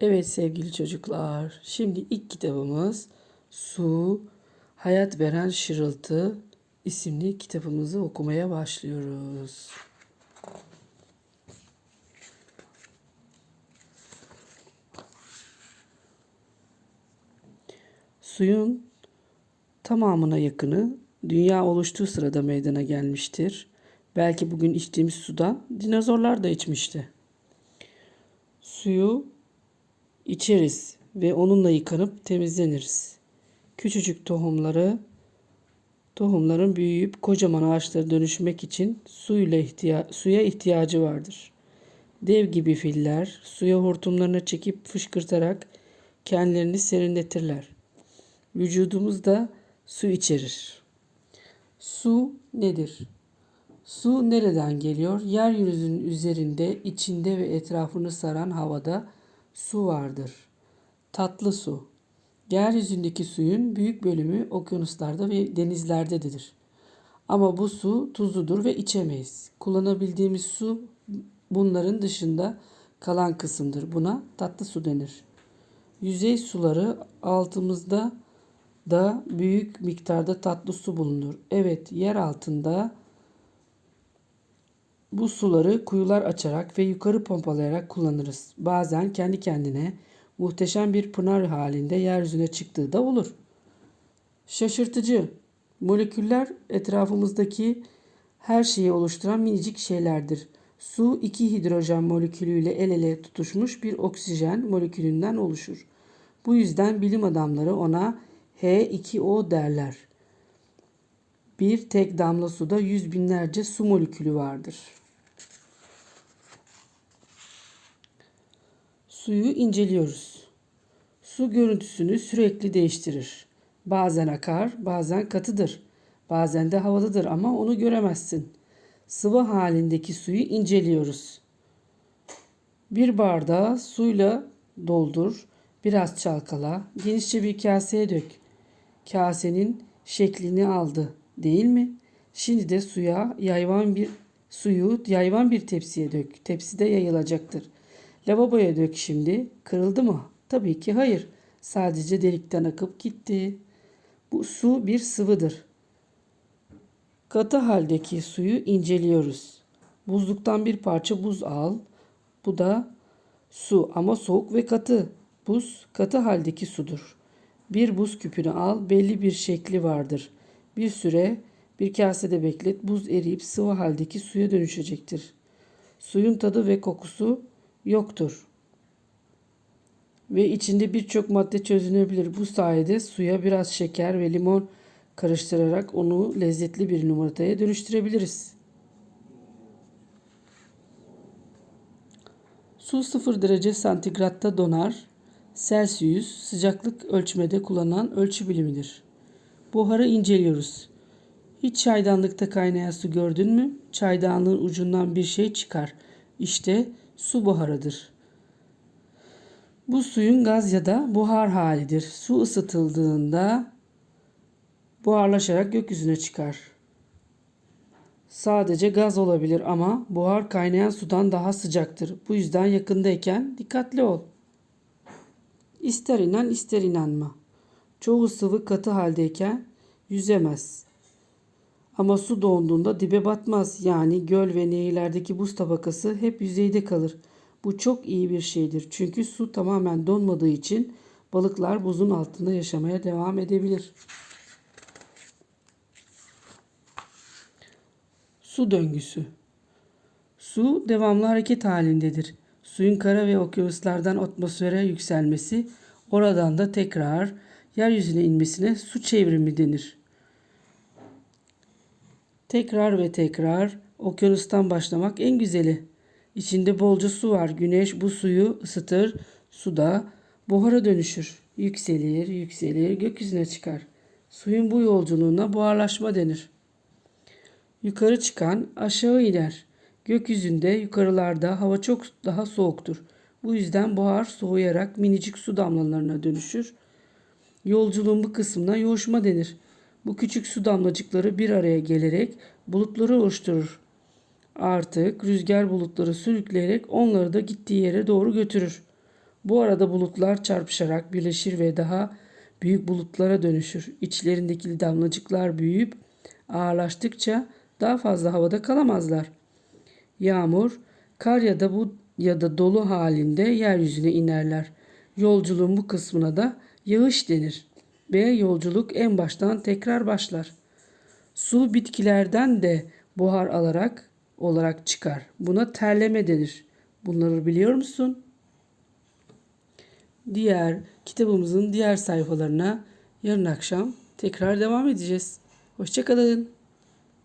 Evet sevgili çocuklar, şimdi ilk kitabımız Su, Hayat Veren Şırıltı isimli kitabımızı okumaya başlıyoruz. Suyun tamamına yakını dünya oluştuğu sırada meydana gelmiştir. Belki bugün içtiğimiz sudan dinozorlar da içmişti. Suyu içeriz ve onunla yıkanıp temizleniriz. Küçücük tohumları tohumların büyüyüp kocaman ağaçlara dönüşmek için suyla ihtiya suya ihtiyacı vardır. Dev gibi filler suya hortumlarını çekip fışkırtarak kendilerini serinletirler. Vücudumuz da su içerir. Su nedir? Su nereden geliyor? Yeryüzünün üzerinde, içinde ve etrafını saran havada su vardır. Tatlı su. Yeryüzündeki suyun büyük bölümü okyanuslarda ve denizlerdedir. Ama bu su tuzludur ve içemeyiz. Kullanabildiğimiz su bunların dışında kalan kısımdır. Buna tatlı su denir. Yüzey suları altımızda da büyük miktarda tatlı su bulunur. Evet, yer altında bu suları kuyular açarak ve yukarı pompalayarak kullanırız. Bazen kendi kendine muhteşem bir pınar halinde yeryüzüne çıktığı da olur. Şaşırtıcı. Moleküller etrafımızdaki her şeyi oluşturan minicik şeylerdir. Su iki hidrojen molekülüyle el ele tutuşmuş bir oksijen molekülünden oluşur. Bu yüzden bilim adamları ona H2O derler. Bir tek damla suda yüz binlerce su molekülü vardır. Suyu inceliyoruz. Su görüntüsünü sürekli değiştirir. Bazen akar, bazen katıdır. Bazen de havalıdır ama onu göremezsin. Sıvı halindeki suyu inceliyoruz. Bir bardağı suyla doldur, biraz çalkala, genişçe bir kaseye dök. Kasenin şeklini aldı, değil mi? Şimdi de suya yayvan bir suyu yayvan bir tepsiye dök. Tepside yayılacaktır. Lavaboya dök şimdi. Kırıldı mı? Tabii ki hayır. Sadece delikten akıp gitti. Bu su bir sıvıdır. Katı haldeki suyu inceliyoruz. Buzluktan bir parça buz al. Bu da su ama soğuk ve katı. Buz katı haldeki sudur. Bir buz küpünü al, belli bir şekli vardır. Bir süre bir kasede beklet, buz eriyip sıvı haldeki suya dönüşecektir. Suyun tadı ve kokusu yoktur. Ve içinde birçok madde çözünebilir. Bu sayede suya biraz şeker ve limon karıştırarak onu lezzetli bir limonataya dönüştürebiliriz. Su 0 derece santigratta donar. Celsius sıcaklık ölçmede kullanılan ölçü bilimidir. Buharı inceliyoruz. Hiç çaydanlıkta kaynayan su gördün mü? Çaydanlığın ucundan bir şey çıkar. İşte su buharıdır. Bu suyun gaz ya da buhar halidir. Su ısıtıldığında buharlaşarak gökyüzüne çıkar. Sadece gaz olabilir ama buhar kaynayan sudan daha sıcaktır. Bu yüzden yakındayken dikkatli ol. İster inan ister inanma. Çoğu sıvı katı haldeyken yüzemez. Ama su donduğunda dibe batmaz. Yani göl ve nehirlerdeki buz tabakası hep yüzeyde kalır. Bu çok iyi bir şeydir. Çünkü su tamamen donmadığı için balıklar buzun altında yaşamaya devam edebilir. Su döngüsü. Su devamlı hareket halindedir. Suyun kara ve okyanuslardan atmosfere yükselmesi, oradan da tekrar yeryüzüne inmesine su çevrimi denir. Tekrar ve tekrar okyanustan başlamak en güzeli. İçinde bolca su var. Güneş bu suyu ısıtır. Suda buhara dönüşür. Yükselir, yükselir, gökyüzüne çıkar. Suyun bu yolculuğuna buharlaşma denir. Yukarı çıkan aşağı iner. Gökyüzünde yukarılarda hava çok daha soğuktur. Bu yüzden buhar soğuyarak minicik su damlalarına dönüşür. Yolculuğun bu kısmına yoğuşma denir. Bu küçük su damlacıkları bir araya gelerek bulutları oluşturur. Artık rüzgar bulutları sürükleyerek onları da gittiği yere doğru götürür. Bu arada bulutlar çarpışarak birleşir ve daha büyük bulutlara dönüşür. İçlerindeki damlacıklar büyüyüp ağırlaştıkça daha fazla havada kalamazlar. Yağmur, kar ya da bu ya da dolu halinde yeryüzüne inerler. Yolculuğun bu kısmına da yağış denir. Ve yolculuk en baştan tekrar başlar. Su bitkilerden de buhar alarak olarak çıkar. Buna terleme denir. Bunları biliyor musun? Diğer kitabımızın diğer sayfalarına yarın akşam tekrar devam edeceğiz. Hoşçakalın.